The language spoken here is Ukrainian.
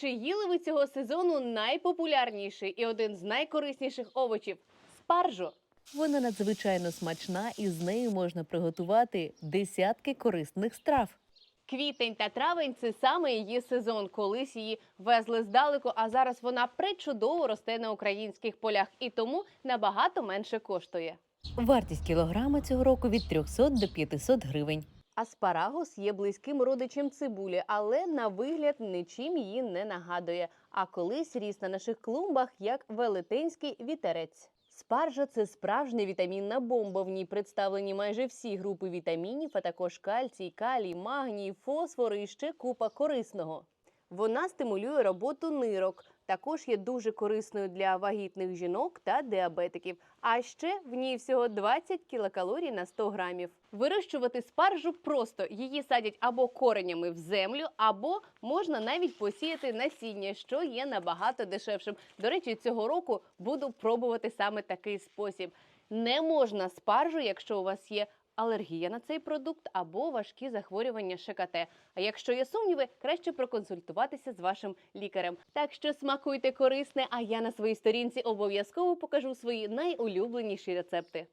Чи їли ви цього сезону найпопулярніший і один з найкорисніших овочів спаржу? Вона надзвичайно смачна і з нею можна приготувати десятки корисних страв. Квітень та травень це саме її сезон. Колись її везли здалеку, а зараз вона причудово росте на українських полях і тому набагато менше коштує. Вартість кілограма цього року від 300 до 500 гривень. Аспарагус є близьким родичем цибулі, але на вигляд нічим її не нагадує. А колись ріс на наших клумбах як велетенський вітерець. Спаржа це справжня вітамінна бомба. В ній представлені майже всі групи вітамінів, а також кальцій, калій, магній, фосфор і ще купа корисного. Вона стимулює роботу нирок. Також є дуже корисною для вагітних жінок та діабетиків. А ще в ній всього 20 кілокалорій на 100 грамів. Вирощувати спаржу просто її садять або коренями в землю, або можна навіть посіяти насіння, що є набагато дешевшим. До речі, цього року буду пробувати саме такий спосіб. Не можна спаржу, якщо у вас є алергія на цей продукт або важкі захворювання ШКТ. А якщо є сумніви, краще проконсультуватися з вашим лікарем. Так що смакуйте корисне, а я на своїй сторінці обов'язково покажу свої найулюбленіші рецепти.